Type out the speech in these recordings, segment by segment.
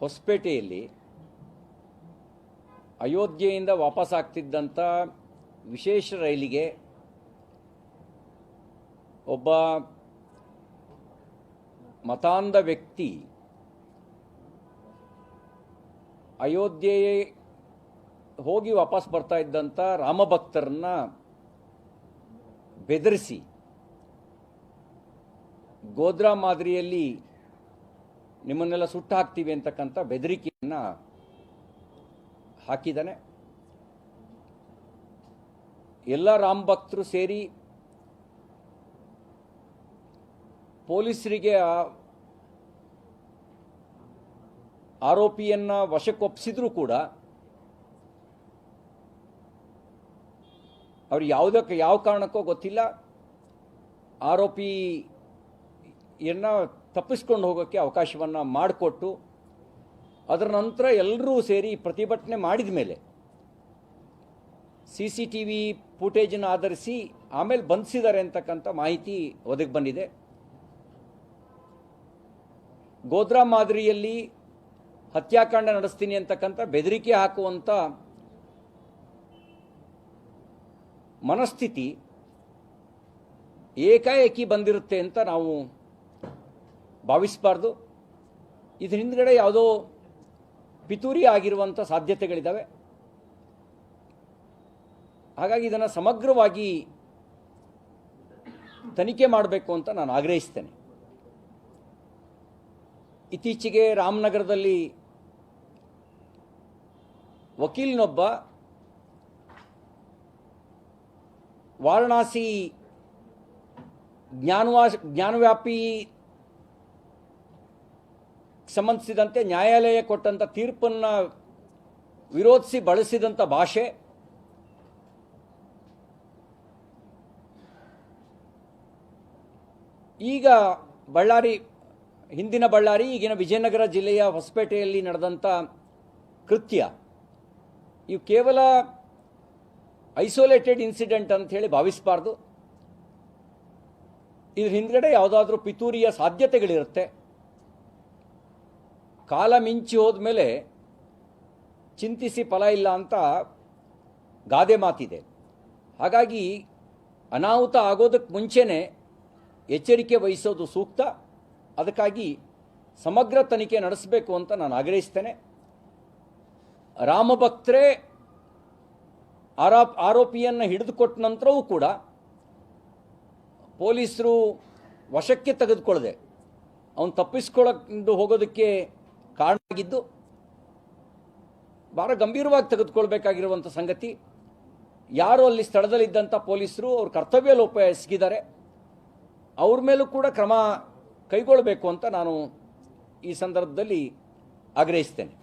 ಹೊಸಪೇಟೆಯಲ್ಲಿ ಅಯೋಧ್ಯೆಯಿಂದ ವಾಪಸ್ ಆಗ್ತಿದ್ದಂಥ ವಿಶೇಷ ರೈಲಿಗೆ ಒಬ್ಬ ಮತಾಂಧ ವ್ಯಕ್ತಿ ಅಯೋಧ್ಯೆ ಹೋಗಿ ವಾಪಸ್ ಬರ್ತಾ ಇದ್ದಂಥ ರಾಮಭಕ್ತರನ್ನ ಬೆದರಿಸಿ ಗೋದ್ರಾ ಮಾದರಿಯಲ್ಲಿ ನಿಮ್ಮನ್ನೆಲ್ಲ ಸುಟ್ಟು ಹಾಕ್ತೀವಿ ಅಂತಕ್ಕಂಥ ಬೆದರಿಕೆಯನ್ನು ಹಾಕಿದ್ದಾನೆ. ಎಲ್ಲ ರಾಮ್ ಭಕ್ತರು ಸೇರಿ ಪೊಲೀಸರಿಗೆ ಆರೋಪಿಯನ್ನು ವಶಕ್ಕೊಪ್ಪಿಸಿದ್ರೂ ಕೂಡ ಅವ್ರು ಯಾವುದಕ್ಕೆ, ಯಾವ ಕಾರಣಕ್ಕೋ ಗೊತ್ತಿಲ್ಲ. ಆರೋಪಿಯನ್ನ ತಪ್ಪಿಸ್ಕೊಂಡು ಹೋಗೋಕ್ಕೆ ಅವಕಾಶವನ್ನು ಮಾಡಿಕೊಟ್ಟು ಅದರ ನಂತರ ಎಲ್ಲರೂ ಸೇರಿ ಪ್ರತಿಭಟನೆ ಮಾಡಿದ ಮೇಲೆ ಸಿ ಸಿ ಟಿ ವಿ ಫುಟೇಜನ್ನು ಆಧರಿಸಿ ಆಮೇಲೆ ಬಂಧಿಸಿದ್ದಾರೆ ಅಂತಕ್ಕಂಥ ಮಾಹಿತಿ ಒದಗಿ ಬಂದಿದೆ. ಗೋದ್ರಾ ಮಾದರಿಯಲ್ಲಿ ಹತ್ಯಾಕಾಂಡ ನಡೆಸ್ತೀನಿ ಅಂತಕ್ಕಂಥ ಬೆದರಿಕೆ ಹಾಕುವಂಥ ಮನಸ್ಥಿತಿ ಏಕಾಏಕಿ ಬಂದಿರುತ್ತೆ ಅಂತ ನಾವು ಭಾವಿಸಬಾರ್ದು. ಇದ್ರ ಹಿಂದ್ಗಡೆ ಯಾವುದೋ ಪಿತೂರಿ ಆಗಿರುವಂಥ ಸಾಧ್ಯತೆಗಳಿದ್ದಾವೆ ಹಾಗಾಗಿ ಇದನ್ನು ಸಮಗ್ರವಾಗಿ ತನಿಖೆ ಮಾಡಬೇಕು ಅಂತ ನಾನು ಆಗ್ರಹಿಸ್ತೇನೆ. ಇತ್ತೀಚೆಗೆ ರಾಮನಗರದಲ್ಲಿ ವಕೀಲನೊಬ್ಬ ವಾರಣಾಸಿ ಜ್ಞಾನವಾ, ಜ್ಞಾನವ್ಯಾಪಿ ಸಂಬಂಧಿಸಿದಂತೆ ನ್ಯಾಯಾಲಯ ಕೊಟ್ಟಂಥ ತೀರ್ಪನ್ನು ವಿರೋಧಿಸಿ ಬಳಸಿದಂಥ ಭಾಷೆ. ಈಗ ಬಳ್ಳಾರಿ, ಹಿಂದಿನ ಬಳ್ಳಾರಿ, ಈಗಿನ ವಿಜಯನಗರ ಜಿಲ್ಲೆಯ ಹೊಸಪೇಟೆಯಲ್ಲಿ ನಡೆದಂಥ ಕೃತ್ಯ. ಇವು ಕೇವಲ ಐಸೋಲೇಟೆಡ್ ಇನ್ಸಿಡೆಂಟ್ ಅಂತ ಹೇಳಿ ಭಾವಿಸಬಾರ್ದು. ಇದ್ರ ಹಿಂದ್ಗಡೆ ಯಾವುದಾದ್ರೂ ಪಿತೂರಿಯ ಸಾಧ್ಯತೆಗಳಿರುತ್ತೆ. ಕಾಲ ಮಿಂಚಿ ಹೋದ್ಮೇಲೆ ಚಿಂತಿಸಿ ಫಲ ಇಲ್ಲ ಅಂತ ಗಾದೆ ಮಾತಿದೆ. ಹಾಗಾಗಿ ಅನಾಹುತ ಆಗೋದಕ್ಕೆ ಮುಂಚೆನೇ ಎಚ್ಚರಿಕೆ ವಹಿಸೋದು ಸೂಕ್ತ. ಅದಕ್ಕಾಗಿ ಸಮಗ್ರ ತನಿಖೆ ನಡೆಸಬೇಕು ಅಂತ ನಾನು ಆಗ್ರಹಿಸ್ತೇನೆ. ರಾಮಭಕ್ತರೇ ಆರೋಪ್, ಆರೋಪಿಯನ್ನು ಹಿಡಿದುಕೊಟ್ಟ ನಂತರವೂ ಕೂಡ ಪೊಲೀಸರು ವಶಕ್ಕೆ ತೆಗೆದುಕೊಳ್ಳದೆ, ಅವನು ತಪ್ಪಿಸ್ಕೊಳ್ಳೋದು ಹೋಗೋದಕ್ಕೆ ಕಾರಣ ಆಗಿದ್ದು ಭಾಳ ಗಂಭೀರವಾಗಿ ತೆಗೆದುಕೊಳ್ಬೇಕಾಗಿರುವಂಥ ಸಂಗತಿ, ಯಾರು ಅಲ್ಲಿ ಸ್ಥಳದಲ್ಲಿದ್ದಂಥ ಪೊಲೀಸರು, ಅವ್ರ ಕರ್ತವ್ಯ ಲೋಪ ಎಸಗಿದ್ದಾರೆ, ಅವ್ರ ಮೇಲೂ ಕೂಡ ಕ್ರಮ ಕೈಗೊಳ್ಳಬೇಕು ಅಂತ ನಾನು ಈ ಸಂದರ್ಭದಲ್ಲಿ ಆಗ್ರಹಿಸ್ತೇನೆ.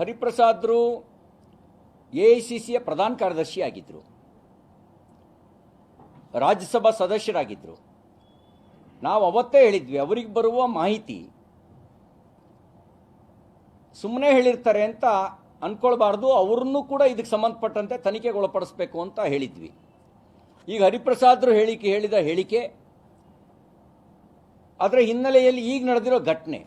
ಹರಿಪ್ರಸಾದ್ರು ಎ ಐ ಸಿ ಸಿಯ ಪ್ರಧಾನ ಕಾರ್ಯದರ್ಶಿ ಆಗಿದ್ದರು ರಾಜ್ಯಸಭಾ ಸದಸ್ಯರಾಗಿದ್ದರು ನಾವು ಅವತ್ತೇ ಹೇಳಿದ್ವಿ, ಅವರಿಗೆ ಬರುವ ಮಾಹಿತಿ. ಸುಮ್ಮನೆ ಹೇಳಿರ್ತಾರೆ ಅಂತ ಅಂದ್ಕೊಳ್ಬಾರ್ದು ಅವ್ರನ್ನೂ ಕೂಡ ಇದಕ್ಕೆ ಸಂಬಂಧಪಟ್ಟಂತೆ ತನಿಖೆಗೊಳಪಡಿಸ್ಬೇಕು ಅಂತ ಹೇಳಿದ್ವಿ. ಈಗ ಹರಿಪ್ರಸಾದ್ರು ಹೇಳಿಕೆ ಹೇಳಿದ ಹೇಳಿಕೆ ಅದರ ಹಿನ್ನೆಲೆಯಲ್ಲಿ ಈಗ ನಡೆದಿರೋ ಘಟನೆ.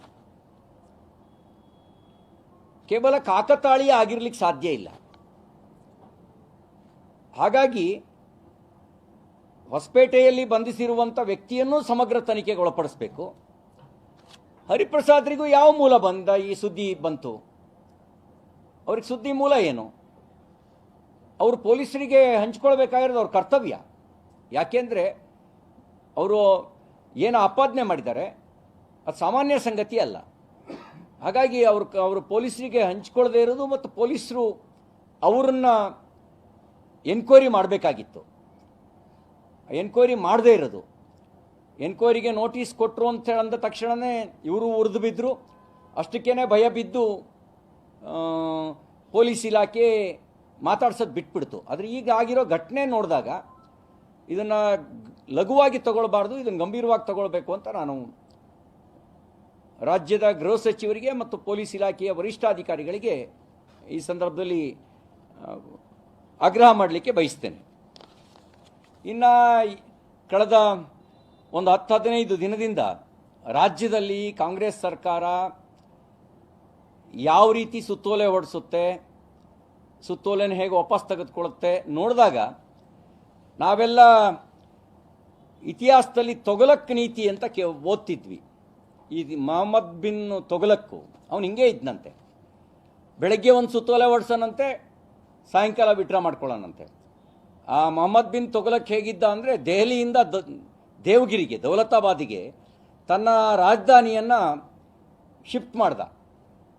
ಕೇವಲ ಕಾಕತಾಳೀಯ ಆಗಿರ್ಲಿಕ್ಕೆ ಸಾಧ್ಯ ಇಲ್ಲ. ಹಾಗಾಗಿ ಹೊಸಪೇಟೆಯಲ್ಲಿ ಬಂಧಿಸಿರುವಂಥ ವ್ಯಕ್ತಿಯನ್ನು ಸಮಗ್ರ ತನಿಖೆಗೆ ಒಳಪಡಿಸಬೇಕು. ಹರಿಪ್ರಸಾದ್ರಿಗೂ ಯಾವ ಮೂಲ ಬಂದ ಈ ಸುದ್ದಿ ಬಂತು? ಅವ್ರಿಗೆ ಸುದ್ದಿ ಮೂಲ ಏನು? ಅವರು ಪೊಲೀಸರಿಗೆ ಹಂಚ್ಕೊಳ್ಬೇಕಾಗಿರೋದು ಅವ್ರ ಕರ್ತವ್ಯ. ಯಾಕೆಂದರೆ ಅವರು ಏನು ಆಪಾದನೆ ಮಾಡಿದ್ದಾರೆ, ಅದು ಸಾಮಾನ್ಯ ಸಂಗತಿ ಅಲ್ಲ. ಹಾಗಾಗಿ ಅವ್ರ ಅವರು ಪೊಲೀಸರಿಗೆ ಹಂಚ್ಕೊಳ್ಳದೆ ಇರೋದು ಮತ್ತು ಪೊಲೀಸರು ಅವರನ್ನ ಎನ್ಕ್ವೈರಿ ಮಾಡಬೇಕಾಗಿತ್ತು. ಎನ್ಕ್ವೈರಿ ಮಾಡದೇ ಇರೋದು. ಎನ್ಕ್ವೈರಿಗೆ ನೋಟಿಸ್ ಕೊಟ್ಟರು ಅಂತ ಹೇಳಂದ ತಕ್ಷಣವೇ ಇವರು ಉರಿದು ಬಿದ್ದರು ಅಷ್ಟಕ್ಕೇ ಭಯ ಬಿದ್ದು ಪೊಲೀಸ್ ಇಲಾಖೆ ಮಾತಾಡ್ಸೋದು ಬಿಟ್ಬಿಡ್ತು. ಆದರೆ ಈಗ ಆಗಿರೋ ಘಟನೆ ನೋಡಿದಾಗ ಇದನ್ನು ಲಘುವಾಗಿ ತಗೊಳ್ಬಾರ್ದು, ಇದನ್ನು ಗಂಭೀರವಾಗಿ ತಗೊಳ್ಬೇಕು ಅಂತ ನಾನು ರಾಜ್ಯದ ಗೃಹ ಸಚಿವರಿಗೆ ಮತ್ತು ಪೊಲೀಸ್ ಇಲಾಖೆಯ ವರಿಷ್ಠಾಧಿಕಾರಿಗಳಿಗೆ ಈ ಸಂದರ್ಭದಲ್ಲಿ ಆಗ್ರಹ ಮಾಡಲಿಕ್ಕೆ ಬಯಸ್ತೇನೆ. ಇನ್ನು ಕಳೆದ ಒಂದು ಹತ್ತು ಹದಿನೈದು ದಿನದಿಂದ ರಾಜ್ಯದಲ್ಲಿ ಕಾಂಗ್ರೆಸ್ ಸರ್ಕಾರ ಯಾವ ರೀತಿ ಸುತ್ತೋಲೆ ಹೊಡಿಸುತ್ತೆ, ಸುತ್ತೋಲೆನ ಹೇಗೆ ವಾಪಸ್ ತೆಗೆದುಕೊಳ್ಳುತ್ತೆ ನೋಡಿದಾಗ ನಾವೆಲ್ಲ ಇತಿಹಾಸದಲ್ಲಿ ತೊಗಲಕ್ ನೀತಿ ಅಂತ ಕೇ ಓದ್ತಿದ್ವಿ. ಈ ಮೊಹಮ್ಮದ್ ಬಿನ್ ತೊಗಲಕ್ಕು, ಅವನು ಹಿಂಗೆ ಇದ್ದನಂತೆ ಬೆಳಗ್ಗೆ ಒಂದು ಸುತ್ತೋಲೆ ಹೊಡ್ಸನಂತೆ ಸಾಯಂಕಾಲ ವಿಡ್ರಾ ಮಾಡ್ಕೊಳ್ಳೋಣಂತೆ. ಆ ಮೊಹಮ್ಮದ್ ಬಿನ್ ತೊಗಲಕ್ ಹೇಗಿದ್ದ ಅಂದರೆ ದೆಹಲಿಯಿಂದ ದ, ದೇವಗಿರಿಗೆ, ದೌಲತಾಬಾದಿಗೆ ತನ್ನ ರಾಜಧಾನಿಯನ್ನು ಶಿಫ್ಟ್ ಮಾಡ್ದ.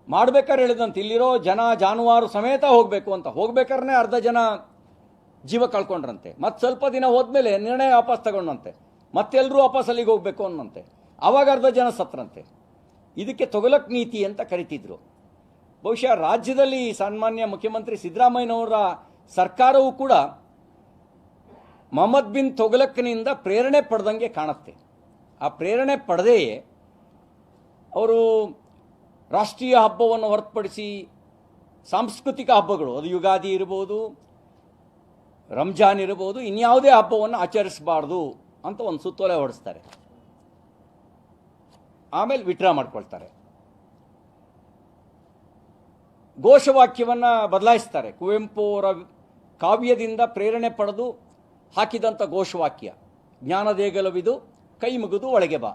ಮಾಡ್ಬೇಕಾದ್ರೆ ಹೇಳಿದಂತೆ, ಇಲ್ಲಿರೋ ಜನ ಜಾನುವಾರು ಸಮೇತ ಹೋಗಬೇಕು ಅಂತ. ಹೋಗ್ಬೇಕಾದ್ರೆ ಅರ್ಧ ಜನ ಜೀವ ಕಳ್ಕೊಂಡ್ರಂತೆ. ಮತ್ತು ಸ್ವಲ್ಪ ದಿನ ಹೋದ್ಮೇಲೆ ನಿರ್ಣಯ ವಾಪಸ್ ತಗೊಂಡಂತೆ ಮತ್ತೆಲ್ಲರೂ ವಾಪಸ್ ಅಲ್ಲಿಗೆ ಹೋಗ್ಬೇಕು ಅನ್ನಂತೆ. ಆವಾಗ ಅರ್ಧ ಜನ ಸತ್ರಂತೆ ಇದಕ್ಕೆ ತೊಗಲಕ್ ನೀತಿ ಅಂತ ಕರಿತಿದ್ರು. ಬಹುಶಃ ರಾಜ್ಯದಲ್ಲಿ ಸನ್ಮಾನ್ಯ ಮುಖ್ಯಮಂತ್ರಿ ಸಿದ್ದರಾಮಯ್ಯನವರ ಸರ್ಕಾರವೂ ಕೂಡ ಮೊಹಮ್ಮದ್ ಬಿನ್ ತೊಗಲಕ್ನಿಂದ ಪ್ರೇರಣೆ ಪಡೆದಂಗೆ ಕಾಣುತ್ತೆ. ಆ ಪ್ರೇರಣೆ ಪಡೆದೆಯೇ ಅವರು ರಾಷ್ಟ್ರೀಯ ಹಬ್ಬವನ್ನು ಹೊರತುಪಡಿಸಿ ಸಾಂಸ್ಕೃತಿಕ ಹಬ್ಬಗಳು, ಅದು ಯುಗಾದಿ ಇರ್ಬೋದು, ರಂಜಾನ್ ಇರ್ಬೋದು, ಇನ್ಯಾವುದೇ ಹಬ್ಬವನ್ನು ಆಚರಿಸಬಾರ್ದು ಅಂತ ಒಂದು ಸುತ್ತೋಲೆ ಹೊಡೆಸ್ತಾರೆ ಆಮೇಲೆ ವಿಡ್ರಾ ಮಾಡ್ಕೊಳ್ತಾರೆ. ಘೋಷವಾಕ್ಯವನ್ನು ಬದಲಾಯಿಸ್ತಾರೆ. ಕುವೆಂಪು ಅವರ ಕಾವ್ಯದಿಂದ ಪ್ರೇರಣೆ ಪಡೆದು ಹಾಕಿದಂಥ ಘೋಷವಾಕ್ಯ, ಜ್ಞಾನದೇಗಲವಿದು, ಕೈ ಮುಗಿದು ಒಳಗೆ ಬಾ.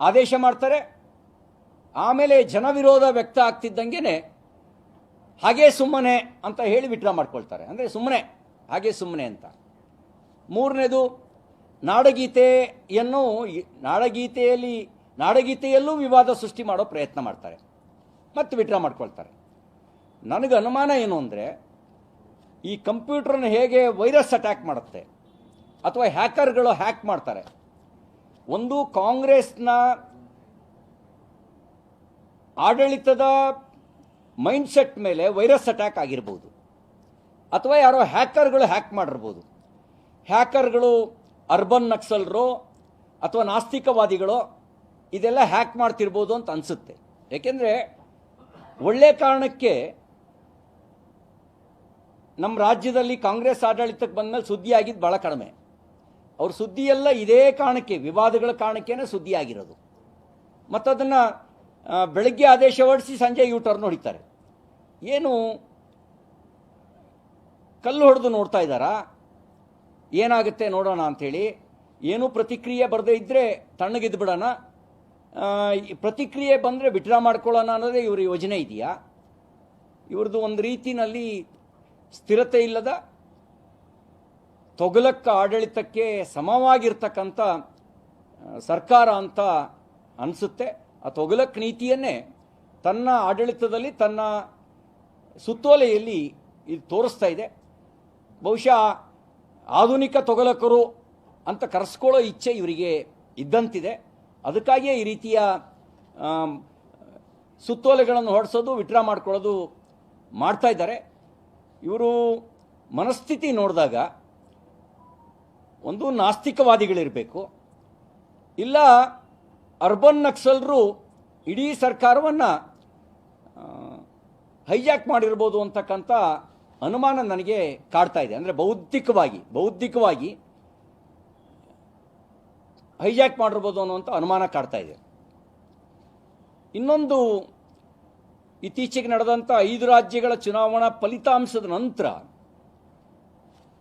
ಆದೇಶ ಮಾಡ್ತಾರೆ. ಆಮೇಲೆ ಜನವಿರೋಧ ವ್ಯಕ್ತ ಆಗ್ತಿದ್ದಂಗೆ ಹಾಗೆ ಸುಮ್ಮನೆ ಅಂತ ಹೇಳಿ ವಿಡ್ರಾ ಮಾಡ್ಕೊಳ್ತಾರೆ. ಅಂದರೆ ಸುಮ್ಮನೆ, ಹಾಗೆ ಸುಮ್ಮನೆ ಅಂತ. ಮೂರನೇದು ನಾಡಗೀತೆಯನ್ನು ನಾಡಗೀತೆಯಲ್ಲಿ ನಾಡಗೀತೆಯಲ್ಲೂ ವಿವಾದ ಸೃಷ್ಟಿ ಮಾಡೋ ಪ್ರಯತ್ನ ಮಾಡ್ತಾರೆ. ಮತ್ತೆ ವಿಡ್ರಾ ಮಾಡ್ಕೊಳ್ತಾರೆ. ನನಗೆ ಅನುಮಾನ ಏನು ಅಂದರೆ, ಈ ಕಂಪ್ಯೂಟರ್ನ ಹೇಗೆ ವೈರಸ್ ಅಟ್ಯಾಕ್ ಮಾಡುತ್ತೆ, ಅಥವಾ ಹ್ಯಾಕರ್ಗಳು ಹ್ಯಾಕ್ ಮಾಡ್ತಾರೆ, ಒಂದು ಕಾಂಗ್ರೆಸ್ನ ಆಡಳಿತದ ಮೈಂಡ್ಸೆಟ್ ಮೇಲೆ ವೈರಸ್ ಅಟ್ಯಾಕ್ ಆಗಿರ್ಬೋದು, ಅಥವಾ ಯಾರೋ ಹ್ಯಾಕರ್ಗಳು ಹ್ಯಾಕ್ ಮಾಡಿರ್ಬೋದು. ಹ್ಯಾಕರ್ಗಳು ಅರ್ಬನ್ ನಕ್ಸಲ್ರು, ಅಥವಾ ನಾಸ್ತಿಕವಾದಿಗಳು, ಇದೆಲ್ಲ ಹ್ಯಾಕ್ ಮಾಡ್ತಿರ್ಬೋದು ಅಂತ ಅನಿಸುತ್ತೆ. ಏಕೆಂದರೆ ಒಳ್ಳೆ ಕಾರಣಕ್ಕೆ ನಮ್ಮ ರಾಜ್ಯದಲ್ಲಿ ಕಾಂಗ್ರೆಸ್ ಆಡಳಿತಕ್ಕೆ ಬಂದಮೇಲೆ ಸುದ್ದಿ ಆಗಿದ್ದು ಭಾಳ ಕಡಿಮೆ. ಅವ್ರ ಸುದ್ದಿ ಎಲ್ಲ ಇದೇ ಕಾರಣಕ್ಕೆ, ವಿವಾದಗಳ ಕಾರಣಕ್ಕೇನೆ ಸುದ್ದಿ ಆಗಿರೋದು. ಮತ್ತು ಅದನ್ನು ಬೆಳಗ್ಗೆ ಆದೇಶ ಹೊರಡಿಸಿ ಸಂಜೆ ಯು ಟರ್ನ್ ಹೊಡಿತಾರೆ. ಏನು ಕಲ್ಲು ಹೊಡೆದು ನೋಡ್ತಾ ಇದ್ದಾರಾ? ಏನಾಗುತ್ತೆ ನೋಡೋಣ ಅಂಥೇಳಿ, ಏನೂ ಪ್ರತಿಕ್ರಿಯೆ ಬರದೇ ಇದ್ದರೆ ತಣ್ಣಗಿದ್ದು ಬಿಡೋಣ ಪ್ರತಿಕ್ರಿಯೆ ಬಂದರೆ ವಿಡ್ರಾ ಮಾಡ್ಕೊಳ್ಳೋಣ ಅನ್ನೋದೇ ಇವರ ಯೋಜನೆ ಇದೆಯಾ? ಇವ್ರದ್ದು ಒಂದು ರೀತಿನಲ್ಲಿ ಸ್ಥಿರತೆ ಇಲ್ಲದ, ತೊಗಲಕ್ಕ ಆಡಳಿತಕ್ಕೆ ಸಮವಾಗಿರ್ತಕ್ಕಂಥ ಸರ್ಕಾರ ಅಂತ ಅನಿಸುತ್ತೆ. ಆ ತೊಗಲಕ್ ನೀತಿಯನ್ನೇ ತನ್ನ ಆಡಳಿತದಲ್ಲಿ, ತನ್ನ ಸುತ್ತೋಲೆಯಲ್ಲಿ ಇದು ತೋರಿಸ್ತಾ ಇದೆ. ಬಹುಶಃ ಆಧುನಿಕ ತೊಗಲಕರು ಅಂತ ಕರೆಸ್ಕೊಳ್ಳೋ ಇಚ್ಛೆ ಇವರಿಗೆ ಇದ್ದಂತಿದೆ. ಅದಕ್ಕಾಗಿಯೇ ಈ ರೀತಿಯ ಸುತ್ತೋಲೆಗಳನ್ನು ಹೊಡೆಸೋದು ವಿಡ್ರಾ ಮಾಡ್ಕೊಳ್ಳೋದು ಮಾಡ್ತಾ ಇದ್ದಾರೆ. ಇವರು ಮನಸ್ಥಿತಿ ನೋಡಿದಾಗ ಒಂದು ನಾಸ್ತಿಕವಾದಿಗಳಿರಬೇಕು. ಇಲ್ಲ, ಅರ್ಬನ್ ನಕ್ಸಲ್ರು ಇಡೀ ಸರ್ಕಾರವನ್ನು ಹೈಜಾಕ್ ಮಾಡಿರ್ಬೋದು ಅಂತಕ್ಕಂಥ ಅನುಮಾನ ನನಗೆ ಕಾಡ್ತಾ ಇದೆ. ಅಂದರೆ ಬೌದ್ಧಿಕವಾಗಿ ಬೌದ್ಧಿಕವಾಗಿ ಹೈಜಾಕ್ ಮಾಡಿರ್ಬೋದು ಅನ್ನುವಂಥ ಅನುಮಾನ ಕಾಡ್ತಾ ಇದೆ. ಇನ್ನೊಂದು ಇತ್ತೀಚೆಗೆ ನಡೆದಂಥ ಐದು ರಾಜ್ಯಗಳ ಚುನಾವಣಾ ಫಲಿತಾಂಶದ ನಂತರ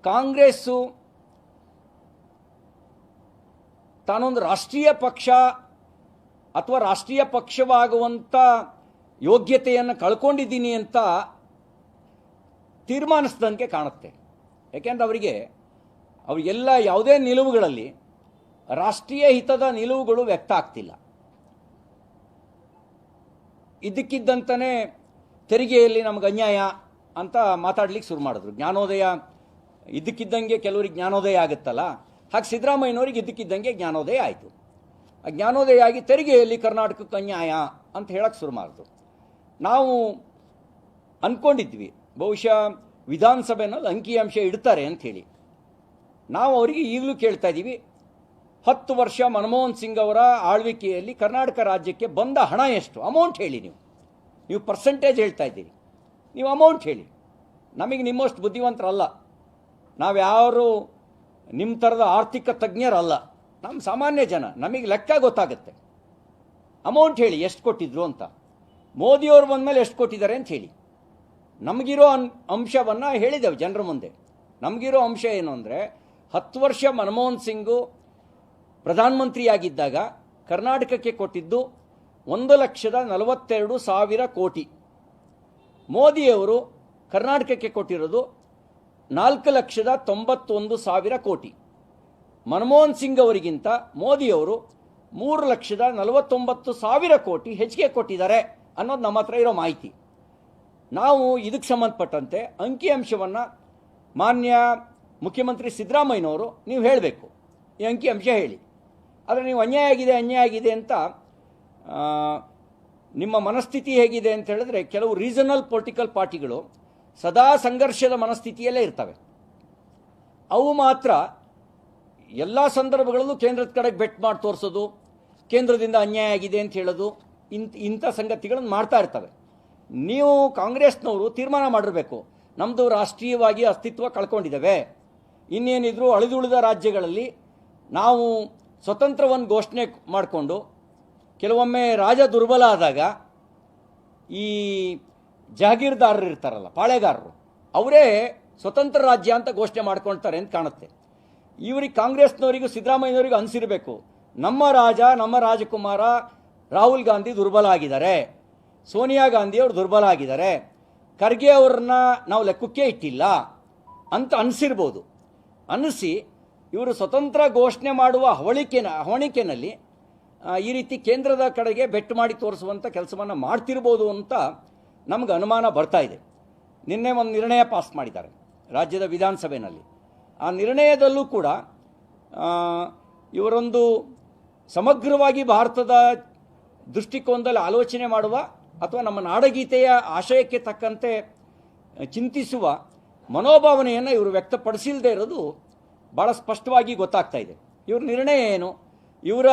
ಕಾಂಗ್ರೆಸ್ಸು ತಾನೊಂದು ರಾಷ್ಟ್ರೀಯ ಪಕ್ಷ ಅಥವಾ ರಾಷ್ಟ್ರೀಯ ಪಕ್ಷವಾಗುವಂಥ ಯೋಗ್ಯತೆಯನ್ನು ಕಳ್ಕೊಂಡಿದ್ದೀನಿ ಅಂತ ತೀರ್ಮಾನಿಸ್ದಂಗೆ ಕಾಣುತ್ತೆ. ಯಾಕೆಂದ್ರೆ ಅವರಿಗೆ ಅವರಿಗೆಲ್ಲ ಯಾವುದೇ ನಿಲುವುಗಳಲ್ಲಿ ರಾಷ್ಟ್ರೀಯ ಹಿತದ ನಿಲುವುಗಳು ವ್ಯಕ್ತ ಆಗ್ತಿಲ್ಲ. ಇದ್ದಕ್ಕಿದ್ದಂತನೇ ತೆರಿಗೆಯಲ್ಲಿ ನಮಗೆ ಅನ್ಯಾಯ ಅಂತ ಮಾತಾಡ್ಲಿಕ್ಕೆ ಶುರು ಮಾಡಿದ್ರು. ಜ್ಞಾನೋದಯ ಇದಕ್ಕಿದ್ದಂಗೆ ಕೆಲವರಿಗೆ ಜ್ಞಾನೋದಯ ಆಗುತ್ತಲ್ಲ, ಹಾಗೆ ಸಿದ್ದರಾಮಯ್ಯನವರಿಗೆ ಇದಕ್ಕಿದ್ದಂಗೆ ಜ್ಞಾನೋದಯ ಆಯಿತು. ಆ ಜ್ಞಾನೋದಯ ಆಗಿ ತೆರಿಗೆಯಲ್ಲಿ ಕರ್ನಾಟಕಕ್ಕೆ ಅನ್ಯಾಯ ಅಂತ ಹೇಳಕ್ಕೆ ಶುರು ಮಾಡಿದ್ರು. ನಾವು ಅಂದ್ಕೊಂಡಿದ್ವಿ ಬಹುಶಃ ವಿಧಾನಸಭೆನಲ್ಲಿ ಅಂಕಿಅಂಶ ಇಡ್ತಾರೆ ಅಂಥೇಳಿ ನಾವು ಅವರಿಗೆ ಈಗಲೂ ಕೇಳ್ತಾ ಇದ್ದೀವಿ ಹತ್ತು ವರ್ಷ ಮನಮೋಹನ್ ಸಿಂಗ್ ಅವರ ಆಳ್ವಿಕೆಯಲ್ಲಿ ಕರ್ನಾಟಕ ರಾಜ್ಯಕ್ಕೆ ಬಂದ ಹಣ ಎಷ್ಟು? ಅಮೌಂಟ್ ಹೇಳಿ ನೀವು. ನೀವು ಪರ್ಸೆಂಟೇಜ್ ಹೇಳ್ತಾ ಇದ್ದೀರಿ. ನೀವು ಅಮೌಂಟ್ ಹೇಳಿ. ನಮಗೆ ನಿಮ್ಮಷ್ಟು ಬುದ್ಧಿವಂತರಲ್ಲ. ನಾವು ಯಾರು ನಿಮ್ಮ ಥರದ ಆರ್ಥಿಕ ತಜ್ಞರಲ್ಲ. ನಮ್ಮ ಸಾಮಾನ್ಯ ಜನ, ನಮಗೆ ಲೆಕ್ಕ ಗೊತ್ತಾಗುತ್ತೆ. ಅಮೌಂಟ್ ಹೇಳಿ, ಎಷ್ಟು ಕೊಟ್ಟಿದ್ರು ಅಂತ. ಮೋದಿಯವರು ಬಂದಮೇಲೆ ಎಷ್ಟು ಕೊಟ್ಟಿದ್ದಾರೆ ಅಂತ ಹೇಳಿ. ನಮಗಿರೋ ಅನ್, ಅಂಶವನ್ನು ಹೇಳಿದೆವು ಜನರ ಮುಂದೆ. ನಮಗಿರೋ ಅಂಶ ಏನು ಅಂದರೆ, ಹತ್ತು ವರ್ಷ ಮನಮೋಹನ್ ಸಿಂಗು ಪ್ರಧಾನಮಂತ್ರಿಯಾಗಿದ್ದಾಗ ಕರ್ನಾಟಕಕ್ಕೆ ಕೊಟ್ಟಿದ್ದು ಒಂದು ಲಕ್ಷದ ನಲವತ್ತೆರಡು ಸಾವಿರ ಕೋಟಿ. ಮೋದಿಯವರು ಕರ್ನಾಟಕಕ್ಕೆ ಕೊಟ್ಟಿರೋದು ನಾಲ್ಕು ಲಕ್ಷದ ತೊಂಬತ್ತೊಂದು ಸಾವಿರ ಕೋಟಿ. ಮನಮೋಹನ್ ಸಿಂಗ್ ಅವರಿಗಿಂತ ಮೋದಿಯವರು ಮೂರು ಲಕ್ಷದ ನಲವತ್ತೊಂಬತ್ತು ಸಾವಿರ ಕೋಟಿ ಹೆಚ್ಚಿಗೆ ಕೊಟ್ಟಿದ್ದಾರೆ ಅನ್ನೋದು ನಮ್ಮ ಹತ್ರ ಇರೋ ಮಾಹಿತಿ. ನಾವು ಇದಕ್ಕೆ ಸಂಬಂಧಪಟ್ಟಂತೆ ಅಂಕಿಅಂಶವನ್ನು ಮಾನ್ಯ ಮುಖ್ಯಮಂತ್ರಿ ಸಿದ್ದರಾಮಯ್ಯನವರು ನೀವು ಹೇಳಬೇಕು. ಈ ಅಂಕಿಅಂಶ ಹೇಳಿ. ಆದರೆ ನೀವು ಅನ್ಯಾಯ ಆಗಿದೆ ಅನ್ಯಾಯ ಆಗಿದೆ ಅಂತ ನಿಮ್ಮ ಮನಸ್ಥಿತಿ ಹೇಗಿದೆ ಅಂತ ಹೇಳಿದ್ರೆ ಕೆಲವು ರೀಸನಲ್ ಪೊಲಿಟಿಕಲ್ ಪಾರ್ಟಿಗಳು ಸದಾ ಸಂಘರ್ಷದ ಮನಸ್ಥಿತಿಯಲ್ಲೇ ಇರ್ತವೆ. ಅವು ಮಾತ್ರ ಎಲ್ಲ ಸಂದರ್ಭಗಳಲ್ಲೂ ಕೇಂದ್ರದ ಕಡೆಗೆ ಬೆಟ್ ಮಾಡಿ ತೋರಿಸೋದು, ಕೇಂದ್ರದಿಂದ ಅನ್ಯಾಯ ಆಗಿದೆ ಅಂತ ಹೇಳೋದು ಇಂಥ ಇಂಥ ಸಂಗತಿಗಳನ್ನು ಮಾಡ್ತಾ ಇರ್ತವೆ. ನೀವು ಕಾಂಗ್ರೆಸ್ನವರು ತೀರ್ಮಾನ ಮಾಡಿರಬೇಕು. ನಮ್ಮದು ರಾಷ್ಟ್ರೀಯವಾಗಿ ಅಸ್ತಿತ್ವ ಕಳ್ಕೊಂಡಿದ್ದೇವೆ. ಇನ್ನೇನಿದ್ರು ಅಳಿದುಳಿದ ರಾಜ್ಯಗಳಲ್ಲಿ ನಾವು ಸ್ವತಂತ್ರವನ್ನು ಘೋಷಣೆ ಮಾಡಿಕೊಂಡು ಕೆಲವೊಮ್ಮೆ ರಾಜ ದುರ್ಬಲ ಆದಾಗ ಈ ಜಾಗೀರ್ದಾರರು ಇರ್ತಾರಲ್ಲ, ಪಾಳೆಗಾರರು, ಅವರೇ ಸ್ವತಂತ್ರ ರಾಜ್ಯ ಅಂತ ಘೋಷಣೆ ಮಾಡ್ಕೊಳ್ತಾರೆ ಅಂತ ಕಾಣುತ್ತೆ. ಇವರಿಗೆ ಕಾಂಗ್ರೆಸ್ನವರಿಗೂ ಸಿದ್ದರಾಮಯ್ಯನವರಿಗೂ ಅನಿಸಿರಬೇಕು, ನಮ್ಮ ರಾಜ, ನಮ್ಮ ರಾಜಕುಮಾರ ರಾಹುಲ್ ಗಾಂಧಿ ದುರ್ಬಲ ಆಗಿದ್ದಾರೆ, ಸೋನಿಯಾ ಗಾಂಧಿ ಅವರು ದುರ್ಬಲ ಆಗಿದ್ದಾರೆ, ಖರ್ಗೆ ಅವ್ರನ್ನ ನಾವು ಲೆಕ್ಕಕ್ಕೆ ಇಟ್ಟಿಲ್ಲ ಅಂತ ಅನಿಸಿರ್ಬೋದು. ಅನ್ನಿಸಿ ಇವರು ಸ್ವತಂತ್ರ ಘೋಷಣೆ ಮಾಡುವ ಹವಳಿಕೆನ ಹವಣಿಕೆನಲ್ಲಿ ಈ ರೀತಿ ಕೇಂದ್ರದ ಕಡೆಗೆ ಬೆಟ್ಟು ಮಾಡಿ ತೋರಿಸುವಂಥ ಕೆಲಸವನ್ನು ಮಾಡ್ತಿರ್ಬೋದು ಅಂತ ನಮ್ಗೆ ಅನುಮಾನ ಬರ್ತಾ ಇದೆ. ನಿನ್ನೆ ಒಂದು ನಿರ್ಣಯ ಪಾಸ್ ಮಾಡಿದ್ದಾರೆ ರಾಜ್ಯದ ವಿಧಾನಸಭೆಯಲ್ಲಿ ಆ ನಿರ್ಣಯದಲ್ಲೂ ಕೂಡ ಇವರೊಂದು ಸಮಗ್ರವಾಗಿ ಭಾರತದ ದೃಷ್ಟಿಕೋನದಲ್ಲಿ ಆಲೋಚನೆ ಮಾಡುವ ಅಥವಾ ನಮ್ಮ ನಾಡಗೀತೆಯ ಆಶಯಕ್ಕೆ ತಕ್ಕಂತೆ ಚಿಂತಿಸುವ ಮನೋಭಾವನೆಯನ್ನು ಇವರು ವ್ಯಕ್ತಪಡಿಸಿಲ್ಲದೆ ಇರೋದು ಭಾಳ ಸ್ಪಷ್ಟವಾಗಿ ಗೊತ್ತಾಗ್ತಾ ಇದೆ. ಇವ್ರ ನಿರ್ಣಯ ಏನು? ಇವರ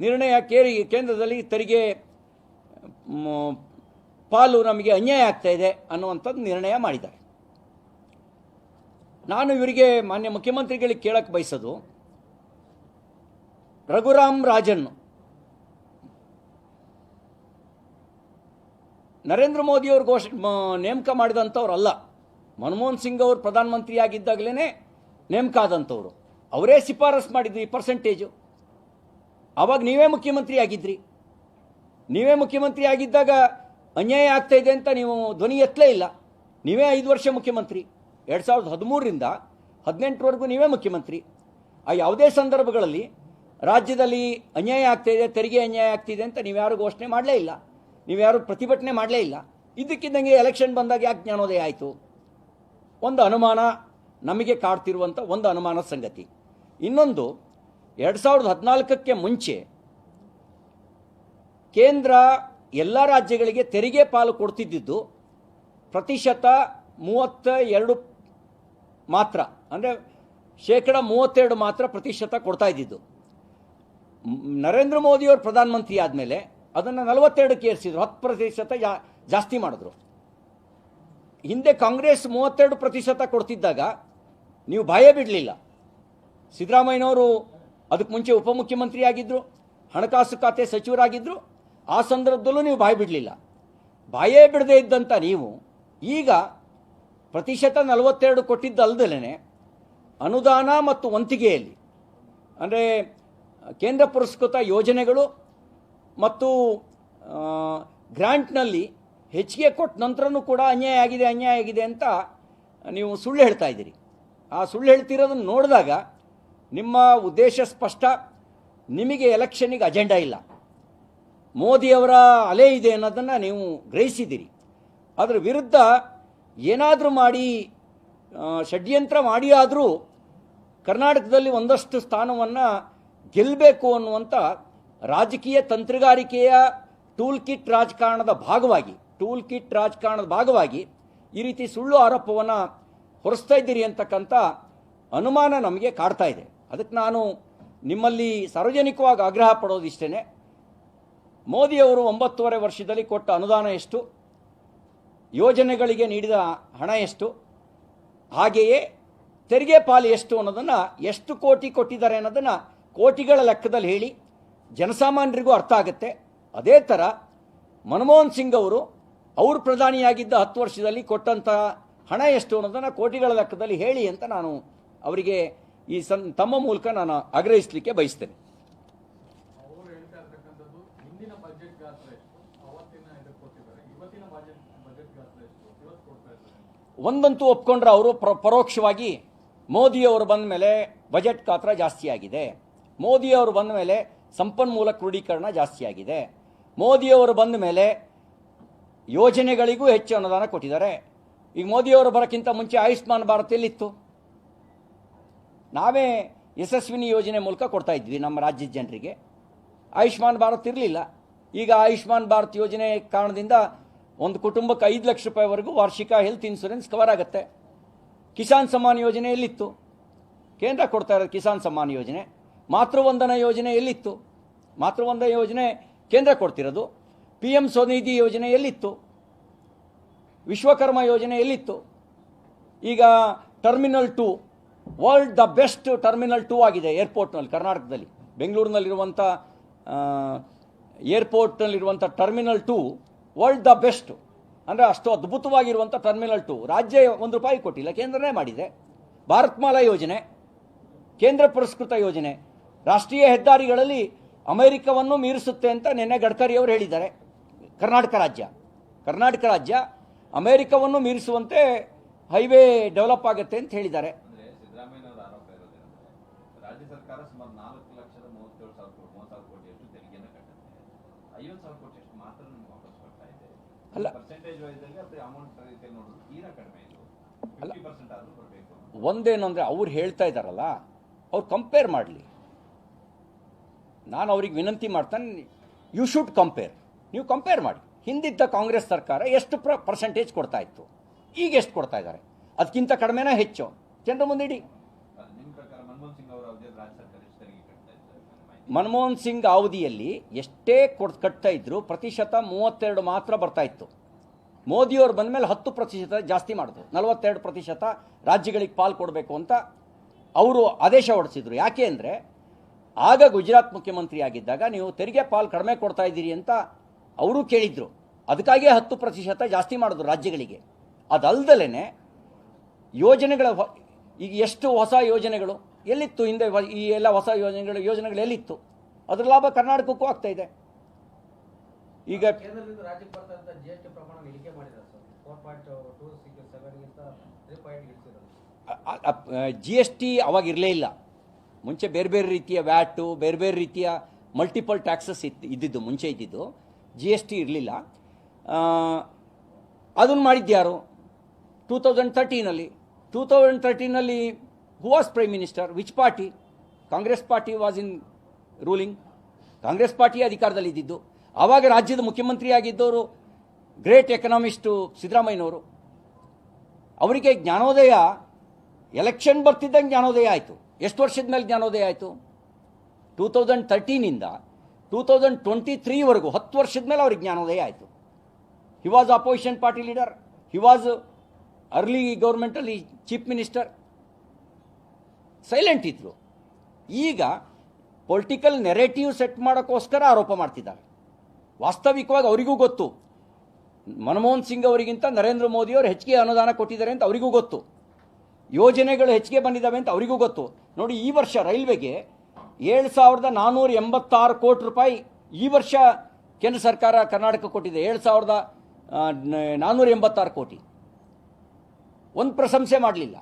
ನಿರ್ಣಯ ಕೇರಿ, ಕೇಂದ್ರದಲ್ಲಿ ತೆರಿಗೆ ಪಾಲು ನಮಗೆ ಅನ್ಯಾಯ ಆಗ್ತಾ ಇದೆ ಅನ್ನುವಂಥದ್ದು ನಿರ್ಣಯ ಮಾಡಿದ್ದಾರೆ. ನಾನು ಇವರಿಗೆ ಮಾನ್ಯ ಮುಖ್ಯಮಂತ್ರಿಗಳಿಗೆ ಕೇಳಕ್ಕೆ ಬಯಸೋದು ರಘುರಾಮ್ ರಾಜನ್, ನರೇಂದ್ರ ಮೋದಿಯವ್ರ ಘೋಷ ನೇಮಕ ಮಾಡಿದಂಥವ್ರಲ್ಲ. ಮನಮೋಹನ್ ಸಿಂಗ್ ಅವರು ಪ್ರಧಾನಮಂತ್ರಿ ಆಗಿದ್ದಾಗಲೇ ನೇಮಕ ಆದಂಥವ್ರು ಅವರೇ ಶಿಫಾರಸು ಮಾಡಿದ್ರು ಈ ಪರ್ಸೆಂಟೇಜು ಆವಾಗ ನೀವೇ ಮುಖ್ಯಮಂತ್ರಿ ಆಗಿದ್ರಿ. ನೀವೇ ಮುಖ್ಯಮಂತ್ರಿ ಆಗಿದ್ದಾಗ ಅನ್ಯಾಯ ಆಗ್ತಾ ಇದೆ ಅಂತ ನೀವು ಧ್ವನಿ ಎತ್ತಲೇ ಇಲ್ಲ. ನೀವೇ ಐದು ವರ್ಷ ಮುಖ್ಯಮಂತ್ರಿ. ಎರಡು ಸಾವಿರದ ಹದಿಮೂರರಿಂದ ಹದಿನೆಂಟರವರೆಗೂ ನೀವೇ ಮುಖ್ಯಮಂತ್ರಿ. ಆ ಯಾವುದೇ ಸಂದರ್ಭಗಳಲ್ಲಿ ರಾಜ್ಯದಲ್ಲಿ ಅನ್ಯಾಯ ಆಗ್ತಾಯಿದೆ ತೆರಿಗೆ ಅನ್ಯಾಯ ಆಗ್ತಿದೆ ಅಂತ ನೀವ್ಯಾರು ಘೋಷಣೆ ಮಾಡಲೇ ಇಲ್ಲ. ನೀವ್ಯಾರು ಪ್ರತಿಭಟನೆ ಮಾಡಲೇ ಇಲ್ಲ. ಇದಕ್ಕಿದ್ದಂಗೆ ಎಲೆಕ್ಷನ್ ಬಂದಾಗ ಯಾಕೆ ಜ್ಞಾನೋದಯ ಆಯಿತು? ಒಂದು ಅನುಮಾನ ನಮಗೆ ಕಾಡ್ತಿರುವಂಥ ಒಂದು ಅನುಮಾನದ ಸಂಗತಿ. ಇನ್ನೊಂದು, ಎರಡು ಸಾವಿರದ ಹದಿನಾಲ್ಕಕ್ಕೆ ಮುಂಚೆ ಕೇಂದ್ರ ಎಲ್ಲ ರಾಜ್ಯಗಳಿಗೆ ತೆರಿಗೆ ಪಾಲು ಕೊಡ್ತಿದ್ದಿದ್ದು ಪ್ರತಿಶತ ಮೂವತ್ತ ಎರಡು ಮಾತ್ರ, ಅಂದರೆ ಶೇಕಡ ಮೂವತ್ತೆರಡು ಮಾತ್ರ ಪ್ರತಿಶತ ಕೊಡ್ತಾ ಇದ್ದಿದ್ದು. ನರೇಂದ್ರ ಮೋದಿಯವರು ಪ್ರಧಾನಮಂತ್ರಿ ಆದಮೇಲೆ ಅದನ್ನು ನಲವತ್ತೆರಡಕ್ಕೆ ಏರಿಸಿದ್ರು ಹತ್ತು ಪ್ರತಿಶತ ಜಾಸ್ತಿ ಮಾಡಿದ್ರು. ಹಿಂದೆ ಕಾಂಗ್ರೆಸ್ ಮೂವತ್ತೆರಡು ಪ್ರತಿಶತ ಕೊಡ್ತಿದ್ದಾಗ ನೀವು ಭಯ ಬಿಡಲಿಲ್ಲ. ಸಿದ್ದರಾಮಯ್ಯನವರು ಅದಕ್ಕೆ ಮುಂಚೆ ಉಪಮುಖ್ಯಮಂತ್ರಿಯಾಗಿದ್ದರು ಹಣಕಾಸು ಖಾತೆ ಸಚಿವರಾಗಿದ್ದರು ಆ ಸಂದರ್ಭದಲ್ಲೂ ನೀವು ಭಯ ಬಿಡಲಿಲ್ಲ. ಭಯ ಬಿಡದೇ ಇದ್ದಂಥ ನೀವು ಈಗ ಪ್ರತಿಶತ ನಲವತ್ತೆರಡು ಕೊಟ್ಟಿದ್ದಲ್ದಲೇ ಅನುದಾನ ಮತ್ತು ವಂತಿಗೆಯಲ್ಲಿ, ಅಂದರೆ ಕೇಂದ್ರ ಪುರಸ್ಕೃತ ಯೋಜನೆಗಳು ಮತ್ತು ಗ್ರ್ಯಾಂಟ್ನಲ್ಲಿ ಹೆಚ್ಚಿಗೆ ಕೊಟ್ಟ ನಂತರನೂ ಕೂಡ ಅನ್ಯಾಯ ಆಗಿದೆ ಅನ್ಯಾಯ ಆಗಿದೆ ಅಂತ ನೀವು ಸುಳ್ಳು ಹೇಳ್ತಾ ಇದ್ದೀರಿ. ಆ ಸುಳ್ಳು ಹೇಳ್ತಿರೋದನ್ನು ನೋಡಿದಾಗ ನಿಮ್ಮ ಉದ್ದೇಶ ಸ್ಪಷ್ಟ, ನಿಮಗೆ ಎಲೆಕ್ಷನ್ನಿಗೆ ಅಜೆಂಡಾ ಇಲ್ಲ. ಮೋದಿಯವರ ಅಲೆ ಇದೆ ಅನ್ನೋದನ್ನು ನೀವು ಗ್ರಹಿಸಿದ್ದೀರಿ. ಅದರ ವಿರುದ್ಧ ಏನಾದರೂ ಮಾಡಿ ಷಡ್ಯಂತ್ರ ಮಾಡಿ ಆದರೂ ಕರ್ನಾಟಕದಲ್ಲಿ ಒಂದಷ್ಟು ಸ್ಥಾನವನ್ನು ಗೆಲ್ಲಬೇಕು ಅನ್ನುವಂಥ ರಾಜಕೀಯ ತಂತ್ರಗಾರಿಕೆಯ ಟೂಲ್ ಕಿಟ್ ರಾಜಕಾರಣದ ಭಾಗವಾಗಿ ಟೂಲ್ ಕಿಟ್ ರಾಜಕಾರಣದ ಭಾಗವಾಗಿ ಈ ರೀತಿ ಸುಳ್ಳು ಆರೋಪವನ್ನು ಹೊರಿಸ್ತಾ ಇದ್ದೀರಿ ಅಂತಕ್ಕಂಥ ಅನುಮಾನ ನಮಗೆ ಕಾಡ್ತಾ ಇದೆ. ಅದಕ್ಕೆ ನಾನು ನಿಮ್ಮಲ್ಲಿ ಸಾರ್ವಜನಿಕವಾಗಿ ಆಗ್ರಹ ಪಡೋದಿಷ್ಟೇ ಮೋದಿಯವರು ಒಂಬತ್ತೂವರೆ ವರ್ಷದಲ್ಲಿ ಕೊಟ್ಟ ಅನುದಾನ ಎಷ್ಟು? ಯೋಜನೆಗಳಿಗೆ ನೀಡಿದ ಹಣ ಎಷ್ಟು? ಹಾಗೆಯೇ ತೆರಿಗೆ ಪಾಲು ಎಷ್ಟು ಅನ್ನೋದನ್ನು ಎಷ್ಟು ಕೋಟಿ ಕೊಟ್ಟಿದ್ದಾರೆ ಅನ್ನೋದನ್ನು ಕೋಟಿಗಳ ಲೆಕ್ಕದಲ್ಲಿ ಹೇಳಿ ಜನಸಾಮಾನ್ಯರಿಗೂ ಅರ್ಥ ಆಗುತ್ತೆ. ಅದೇ ಥರ ಮನಮೋಹನ್ ಸಿಂಗ್ ಅವರು ಅವರು ಪ್ರಧಾನಿಯಾಗಿದ್ದ ಹತ್ತು ವರ್ಷದಲ್ಲಿ ಕೊಟ್ಟಂಥ ಹಣ ಎಷ್ಟು ಅನ್ನೋದನ್ನು ಕೋಟಿಗಳ ಲೆಕ್ಕದಲ್ಲಿ ಹೇಳಿ ಅಂತ ನಾನು ಅವರಿಗೆ ಈ ಸನ್ ತಮ್ಮ ಮೂಲಕ ನಾನು ಆಗ್ರಹಿಸಲಿಕ್ಕೆ ಬಯಸ್ತೇನೆ. ಒಂದಂತೂ ಒಪ್ಕೊಂಡ್ರೆ ಅವರು ಪ್ರ ಪರೋಕ್ಷವಾಗಿ ಮೋದಿಯವರು ಬಂದ ಮೇಲೆ ಬಜೆಟ್ ಗಾತ್ರ ಜಾಸ್ತಿ ಆಗಿದೆ. ಮೋದಿಯವರು ಬಂದ ಮೇಲೆ ಸಂಪನ್ಮೂಲ ಕ್ರೋಢೀಕರಣ ಜಾಸ್ತಿ ಆಗಿದೆ. ಮೋದಿಯವರು ಬಂದ ಮೇಲೆ ಯೋಜನೆಗಳಿಗೂ ಹೆಚ್ಚು ಅನುದಾನ ಕೊಟ್ಟಿದ್ದಾರೆ. ಈಗ ಮೋದಿಯವರು ಬರೋಕ್ಕಿಂತ ಮುಂಚೆ ಆಯುಷ್ಮಾನ್ ಭಾರತ್ ಎಲ್ಲಿತ್ತು? ನಾವೇ ಯಶಸ್ವಿನಿ ಯೋಜನೆ ಮೂಲಕ ಕೊಡ್ತಾ ಇದ್ವಿ ನಮ್ಮ ರಾಜ್ಯದ ಜನರಿಗೆ. ಆಯುಷ್ಮಾನ್ ಭಾರತ್ ಇರಲಿಲ್ಲ. ಈಗ ಆಯುಷ್ಮಾನ್ ಭಾರತ್ ಯೋಜನೆ ಕಾರಣದಿಂದ ಒಂದು ಕುಟುಂಬಕ್ಕೆ ಐದು ಲಕ್ಷ ರೂಪಾಯಿವರೆಗೂ ವಾರ್ಷಿಕ ಹೆಲ್ತ್ ಇನ್ಶೂರೆನ್ಸ್ ಕವರ್ ಆಗುತ್ತೆ. ಕಿಸಾನ್ ಸಮ್ಮಾನ್ ಯೋಜನೆ ಎಲ್ಲಿತ್ತು? ಕೇಂದ್ರ ಕೊಡ್ತಾ ಇರೋದು ಕಿಸಾನ್ ಸಮ್ಮಾನ್ ಯೋಜನೆ. ಮಾತೃವಂದನ ಯೋಜನೆ ಎಲ್ಲಿತ್ತು? ಮಾತೃವಂದನ ಯೋಜನೆ ಕೇಂದ್ರ ಕೊಡ್ತಿರೋದು. ಪಿ ಎಂ ಸ್ವನಿಧಿ ಯೋಜನೆ ಎಲ್ಲಿತ್ತು? ವಿಶ್ವಕರ್ಮ ಯೋಜನೆ ಎಲ್ಲಿತ್ತು? ಈಗ terminal two world the best terminal two ಆಗಿದೆ ಏರ್ಪೋರ್ಟ್ನಲ್ಲಿ, ಕರ್ನಾಟಕದಲ್ಲಿ. ಬೆಂಗಳೂರಿನಲ್ಲಿರುವಂಥ ಏರ್ಪೋರ್ಟ್ನಲ್ಲಿರುವಂಥ terminal two world the best ಅಂದರೆ ಅಷ್ಟು ಅದ್ಭುತವಾಗಿರುವಂಥ ಟರ್ಮಿನಲ್ ಟು. ರಾಜ್ಯ ಒಂದು ರೂಪಾಯಿ ಕೊಟ್ಟಿಲ್ಲ, ಕೇಂದ್ರನೇ ಮಾಡಿದೆ. ಭಾರತ್ಮಾಲಾ ಯೋಜನೆ, ಕೇಂದ್ರ ಪುರಸ್ಕೃತ ಯೋಜನೆ. ರಾಷ್ಟ್ರೀಯ ಹೆದ್ದಾರಿಗಳಲ್ಲಿ ಅಮೆರಿಕವನ್ನು ಮೀರಿಸುತ್ತೆ ಅಂತ ನಿನ್ನೆ ಗಡ್ಕರಿಯವರು ಹೇಳಿದ್ದಾರೆ. ಕರ್ನಾಟಕ ರಾಜ್ಯ. ಕರ್ನಾಟಕ ರಾಜ್ಯ ಅಮೆರಿಕವನ್ನು ಮೀರಿಸುವಂತೆ ಹೈವೇ ಡೆವಲಪ್ ಆಗುತ್ತೆ ಅಂತ ಹೇಳಿದ್ದಾರೆ. ಅಲ್ಲ. ಅಲ್ಲ. ಒಂದೇನಂದರೆ ಒಂದೇನು ಅಂದರೆ ಅವ್ರು ಹೇಳ್ತಾ ಇದ್ದಾರಲ್ಲ ಅವ್ರು ಕಂಪೇರ್ ಮಾಡಲಿ. ನಾನು ಅವ್ರಿಗೆ ವಿನಂತಿ ಮಾಡ್ತಾನೆ ಯು ಶುಡ್ ಕಂಪೇರ್ ನೀವು ಕಂಪೇರ್ ಮಾಡಿ. ಹಿಂದಿದ್ದ ಕಾಂಗ್ರೆಸ್ ಸರ್ಕಾರ ಎಷ್ಟು ಪ್ರ ಪರ್ಸೆಂಟೇಜ್ ಕೊಡ್ತಾ ಇತ್ತು? ಈಗ ಎಷ್ಟು ಕೊಡ್ತಾ ಇದ್ದಾರೆ? ಅದಕ್ಕಿಂತ ಕಡಿಮೆನೇ ಹೆಚ್ಚು? ಜನರ ಮುಂದಿಡಿ ಮನಮೋಹನ್ ಸಿಂಗ್ ಅವಧಿಯಲ್ಲಿ ಎಷ್ಟೇ ಕೊಡ್ ಕಟ್ತಾ ಇದ್ರು ಪ್ರತಿಶತ ಮೂವತ್ತೆರಡು ಮಾತ್ರ ಬರ್ತಾ ಇತ್ತು. ಮೋದಿಯವರು ಬಂದ ಮೇಲೆ ಹತ್ತು ಪ್ರತಿಶತ ಜಾಸ್ತಿ ಮಾಡಿದ್ರು. ನಲವತ್ತೆರಡು ಪ್ರತಿಶತ ರಾಜ್ಯಗಳಿಗೆ ಪಾಲು ಕೊಡಬೇಕು ಅಂತ ಅವರು ಆದೇಶ ಹೊರಡಿಸಿದ್ರು ಯಾಕೆ ಅಂದರೆ ಆಗ ಗುಜರಾತ್ ಮುಖ್ಯಮಂತ್ರಿ ಆಗಿದ್ದಾಗ ನೀವು ತೆರಿಗೆ ಪಾಲು ಕಡಿಮೆ ಕೊಡ್ತಾ ಇದ್ದೀರಿ ಅಂತ ಅವರು ಕೇಳಿದ್ರು. ಅದಕ್ಕಾಗಿಯೇ ಹತ್ತು ಪ್ರತಿಶತ ಜಾಸ್ತಿ ಮಾಡೋದು ರಾಜ್ಯಗಳಿಗೆ. ಅದಲ್ದಲೇ ಯೋಜನೆಗಳ ಈಗ ಎಷ್ಟು ಹೊಸ ಯೋಜನೆಗಳು? ಎಲ್ಲಿತ್ತು ಹಿಂದೆ ಈ ಎಲ್ಲ ಹೊಸ ಯೋಜನೆಗಳು ಯೋಜನೆಗಳು ಎಲ್ಲಿತ್ತು? ಅದರ ಲಾಭ ಕರ್ನಾಟಕಕ್ಕೂ ಆಗ್ತಾ ಇದೆ. ಈಗ ಜಿ ಎಸ್ ಟಿ ಅವಾಗ ಇರಲೇ ಇಲ್ಲ. ಮುಂಚೆ ಬೇರೆ ಬೇರೆ ರೀತಿಯ ವ್ಯಾಟು ಬೇರೆ ಬೇರೆ ರೀತಿಯ ಮಲ್ಟಿಪಲ್ ಟ್ಯಾಕ್ಸಸ್ ಇತ್ತು ಇದ್ದಿದ್ದು ಮುಂಚೆ ಇದ್ದಿದ್ದು ಜಿ ಎಸ್ ಟಿ ಇರಲಿಲ್ಲ. ಅದನ್ನು ಮಾಡಿದ್ಯಾರು ಟೂ ತೌಸಂಡ್ ತರ್ಟೀನಲ್ಲಿ two thousand ತರ್ಟೀನಲ್ಲಿ who was prime minister which party Congress party was in ruling Congress party ಅಧಿಕಾರದಲ್ಲಿ ಇದ್ದಿದ್ದು. ಆವಾಗ ರಾಜ್ಯದ ಮುಖ್ಯಮಂತ್ರಿ ಆಗಿದ್ದವರು ಗ್ರೇಟ್ ಎಕನಾಮಿಸ್ಟು ಸಿದ್ದರಾಮಯ್ಯನವರು. ಅವರಿಗೆ ಜ್ಞಾನೋದಯ ಎಲೆಕ್ಷನ್ ಬರ್ತಿದ್ದಂಗೆ ಜ್ಞಾನೋದಯ ಆಯಿತು. ಎಷ್ಟು ವರ್ಷದ ಮೇಲೆ ಜ್ಞಾನೋದಯ ಆಯಿತು? ಟೂ ತೌಸಂಡ್ ತರ್ಟೀನಿಂದ ಟೂ ತೌಸಂಡ್ ಟ್ವೆಂಟಿ ತ್ರೀವರೆಗೂ ಹತ್ತು ವರ್ಷದ ಮೇಲೆ ಅವ್ರಿಗೆ ಜ್ಞಾನೋದಯ ಆಯಿತು. He was opposition party leader he was early ಗೌರ್ಮೆಂಟಲ್ಲಿ chief minister silent ಇದ್ರು. ಈಗ ಪೊಲಿಟಿಕಲ್ ನೆರೇಟಿವ್ ಸೆಟ್ ಮಾಡೋಕ್ಕೋಸ್ಕರ ಆರೋಪ ಮಾಡ್ತಿದ್ದಾರೆ. ವಾಸ್ತವಿಕವಾಗಿ ಅವರಿಗೂ ಗೊತ್ತು. ಮನಮೋಹನ್ ಸಿಂಗ್ ಅವರಿಗಿಂತ ನರೇಂದ್ರ ಮೋದಿಯವರು ಹೆಚ್ಚಿಗೆ ಅನುದಾನ ಕೊಟ್ಟಿದ್ದಾರೆ ಅಂತ ಅವರಿಗೂ ಗೊತ್ತು. ಯೋಜನೆಗಳು ಹೆಚ್ಚಿಗೆ ಬಂದಿದ್ದಾವೆ ಅಂತ ಅವರಿಗೂ ಗೊತ್ತು. ನೋಡಿ, ಈ ವರ್ಷ ರೈಲ್ವೆಗೆ ಏಳು ಸಾವಿರದ ನಾನ್ನೂರ ಎಂಬತ್ತಾರು ಕೋಟಿ ರೂಪಾಯಿ ಈ ವರ್ಷ ಕೇಂದ್ರ ಸರ್ಕಾರ ಕರ್ನಾಟಕ ಕೊಟ್ಟಿದೆ. ಏಳು ಸಾವಿರದ ನಾನ್ನೂರ ಎಂಬತ್ತಾರು ಕೋಟಿ. ಒಂದು ಪ್ರಶಂಸೆ ಮಾಡಲಿಲ್ಲ.